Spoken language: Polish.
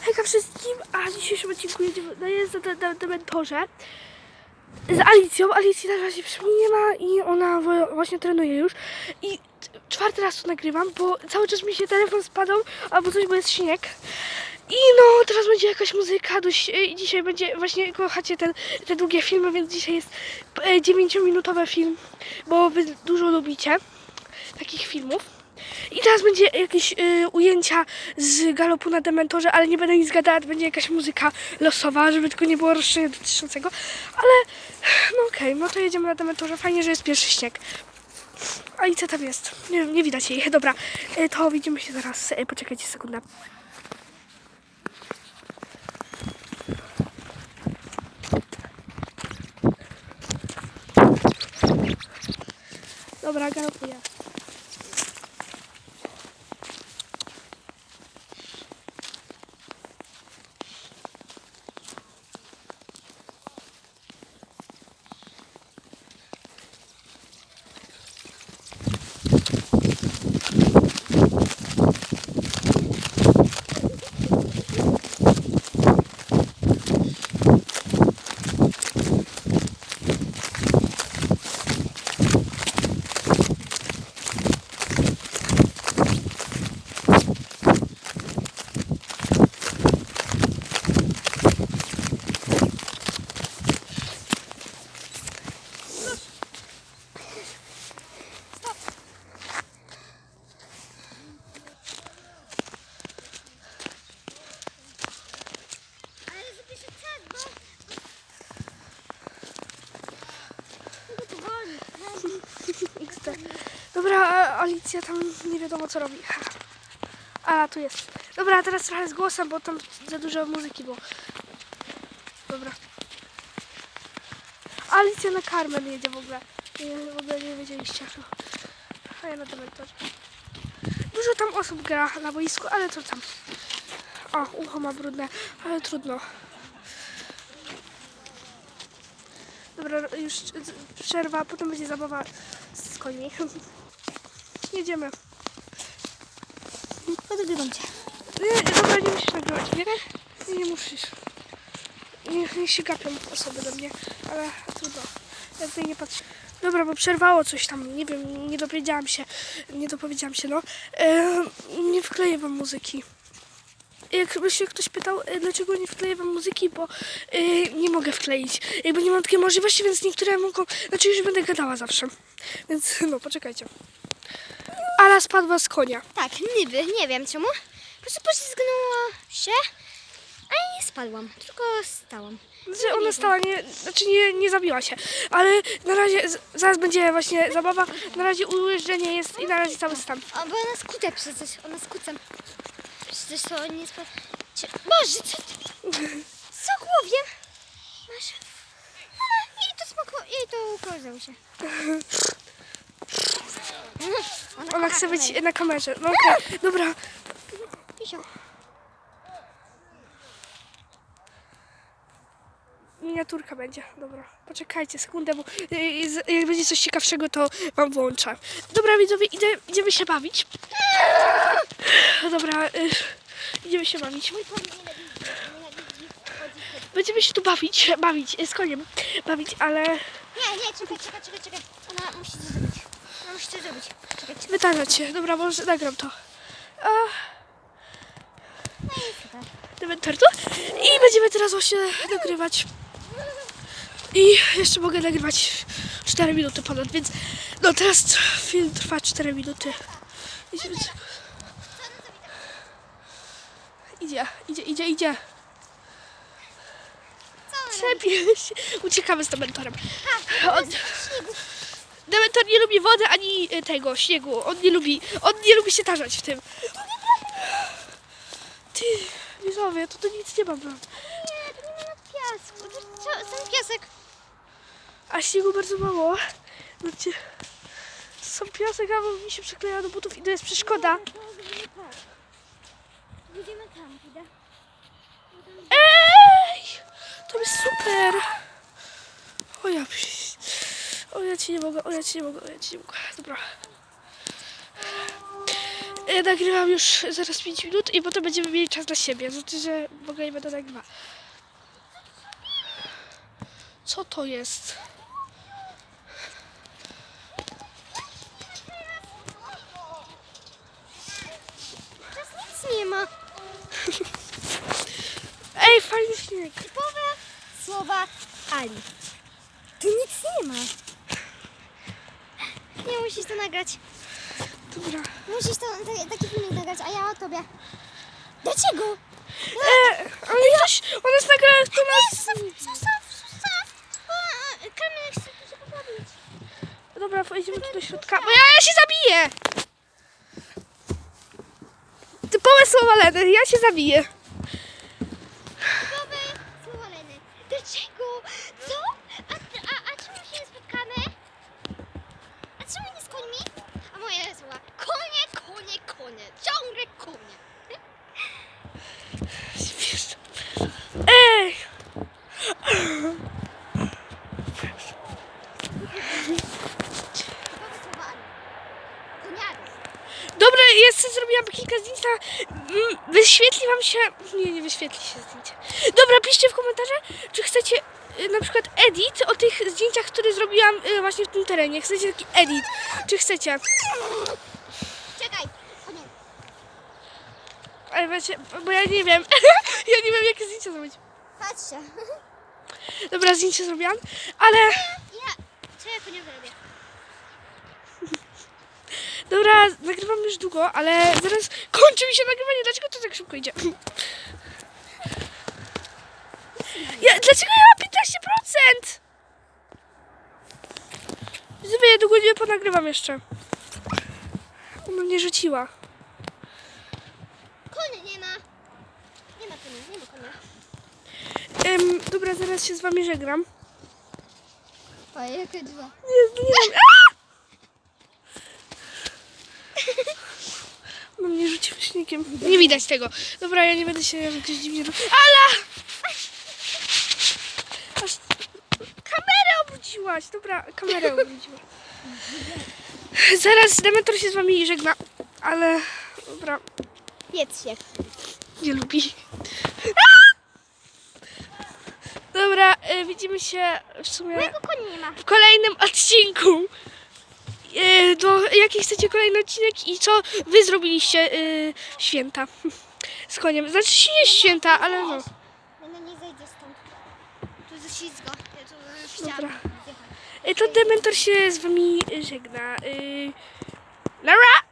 Hejka wszystkim, a w dzisiejszym odcinku jedziemy na jazdę na, na, na mentorze z Alicją. Alicji na razie nie ma i ona właśnie trenuje już. I czwarty raz to nagrywam, bo cały czas mi się telefon spadał, albo coś, bo jest śnieg. I no, teraz będzie jakaś muzyka, dość, dzisiaj będzie, właśnie kochacie ten, te długie filmy, więc dzisiaj jest e, 9-minutowy film, bo wy dużo lubicie takich filmów. I teraz będzie jakieś y, ujęcia z galopu na dementorze, ale nie będę nic gadała, będzie jakaś muzyka losowa, żeby tylko nie było roszczenia dotyczącego. Ale no okej, no to jedziemy na dementorze. Fajnie, że jest pierwszy śnieg. A i co tam jest? Nie nie widać jej. Dobra, y, to widzimy się zaraz. Y, poczekajcie sekundę. Dobra, galopuję. Ale żeby się przed, bo... Tylko powoli. XD. Dobra, a Alicja tam nie wiadomo co robi. A, tu jest. Dobra, teraz trochę z głosem, bo tam za dużo muzyki było. Dobra. Alicja na Carmen jedzie w ogóle. Nie, w ogóle nie wiedzieliście. A ja na dementorze. Dużo tam osób gra na boisku, ale co tam. O, ucho ma brudne, ale trudno. Dobra, już przerwa, potem będzie zabawa z końmi. Jedziemy. Podgrywam cię. Nie, dobra, nie musisz nagrywać, nie? Nie, musisz. Nie, nie się gapią osoby do mnie, ale trudno. Ja tutaj nie patrzę. Dobra, bo przerwało coś tam, nie wiem, nie dowiedziałam się, nie dopowiedziałam się, no. E, nie wkleję wam muzyki. Jakby się ktoś pytał, e, dlaczego nie wkleję wam muzyki, bo e, nie mogę wkleić. Jakby nie mam takiej możliwości, więc niektóre mogą, znaczy już będę gadała zawsze. Więc no, poczekajcie. Ala spadła z konia. Tak, niby, nie wiem czemu. Po prostu poślizgnęło się, a nie spadłam, tylko stałam. Znaczy ona stała, nie, znaczy nie, nie zabiła się, ale na razie, z- zaraz będzie właśnie zabawa, na razie ujeżdżenie jest i na razie cały stan. O, bo ona skute przecież, ona z kucem. Przecież to nie spadł. Boże, co ty? Co głowiem? Masz... A, Jej to smakło, jej to ukozało się. Ona chce być na kamerze, no okej, dobra. Pisio. Miniaturka będzie, dobra. Poczekajcie sekundę, bo y, z- jak będzie coś ciekawszego, to wam włączę. Dobra widzowie, idę, idziemy się bawić. Dobra, y, idziemy się bawić. Będziemy się tu bawić, bawić, y, z koniem, bawić, ale Nie, nie, czekaj, czekaj, czekaj, czekaj. Ona musi zrobić. To zrobić. Czekaj, czekaj. wytarzać się. Dobra, może nagram to. A, No i super. Tu. I będziemy teraz właśnie nagrywać. I jeszcze mogę nagrywać 4 minuty ponad, więc no teraz film trwa 4 minuty. Idzie, idzie, idzie, idzie, idzie. Trzepie się. Uciekamy z Dementorem. A, On. Dementor nie lubi wody ani e, tego śniegu. On nie lubi, on nie lubi się tarzać w tym. Ty, widzowie, to, to nic nie ma. bro. Nie, to nie ma piasku. To jest sam piasek. A śniegu bardzo mało. Znaczy, są piasek, a mi się przykleja do butów i to jest przeszkoda. Idziemy tam, idę. Ej! To jest super! O ja, psi- o ja ci nie mogę, o ja ci nie mogę, o ja ci nie mogę. Dobra. Ja nagrywam już zaraz 5 minut i potem będziemy mieli czas dla siebie. Znaczy, że ogóle nie będę nagrywać. Co to jest? Teraz nic nie ma. Ej, fajny śnieg. Typowe słowa Ali. Tu nic nie ma. Nie musisz to nagrać. Dobra. Musisz to, ta- taki filmik nagrać, a ja o tobie. Dlaczego? E, ale ktoś, on jest nagrał to nas... Zostaw, zostaw, zostaw. Bo e, Kamil chce tu się poprawić. Dobra, pojedziemy tu do środka, bo ja, ja się zabiję! Typowe słowa Leny, ja się zabiję. Typowe słowa Leny. Dlaczego? Co? A, a, a czemu się nie spotkamy? A czemu nie z końmi? A moje słowa. Konie, konie. Ciągle konie. Śmieszne. Ej! Dobra, jest, zrobiłam kilka zdjęć na... mm, Wyświetli wam się... Nie, nie wyświetli się zdjęcie. Dobra, piszcie w komentarzach, czy chcecie y, na przykład edit o tych zdjęciach, które zrobiłam y, właśnie w tym terenie. Chcecie taki edit? Czy chcecie? Czekaj. Konie. Ale wiecie, bo ja nie wiem. ja nie wiem, jakie zdjęcia zrobić. Patrzcie. Dobra, zdjęcie zrobiłam, ale... Ja. Co ja koniowi robię? Dobra, nagrywam już długo, ale zaraz kończy mi się nagrywanie. Dlaczego to tak szybko idzie? Ja, dlaczego ja mam 15%? Zwy, ja długo nie ponagrywam jeszcze. Ona mnie rzuciła. Konia nie ma. Nie ma konia, nie ma konia. Em, dobra, zaraz się z wami żegnam. O, jakie dwa. Nie, nie wiem. A! No mnie rzucił śniegiem. Nie widać tego. Dobra, ja nie będę się jakoś dziwnie... ru- Ala! Aż... Kamerę obróciłaś. Dobra, kamerę obróciłaś. Zaraz Dementor się z wami żegna. Ale... Dobra, Jedz się. Nie lubi. Dobra, y, widzimy się w sumie Mojego konia nie ma. w kolejnym odcinku. E, Do jaki chcecie kolejny odcinek i co wy zrobiliście e, święta z koniem. Znaczy się nie święta, ale no. No nie zejdzie stąd. Tu jest ślizgo. Ja tu e, w Dobra. E, To Dementor się z wami żegna. E, Lara!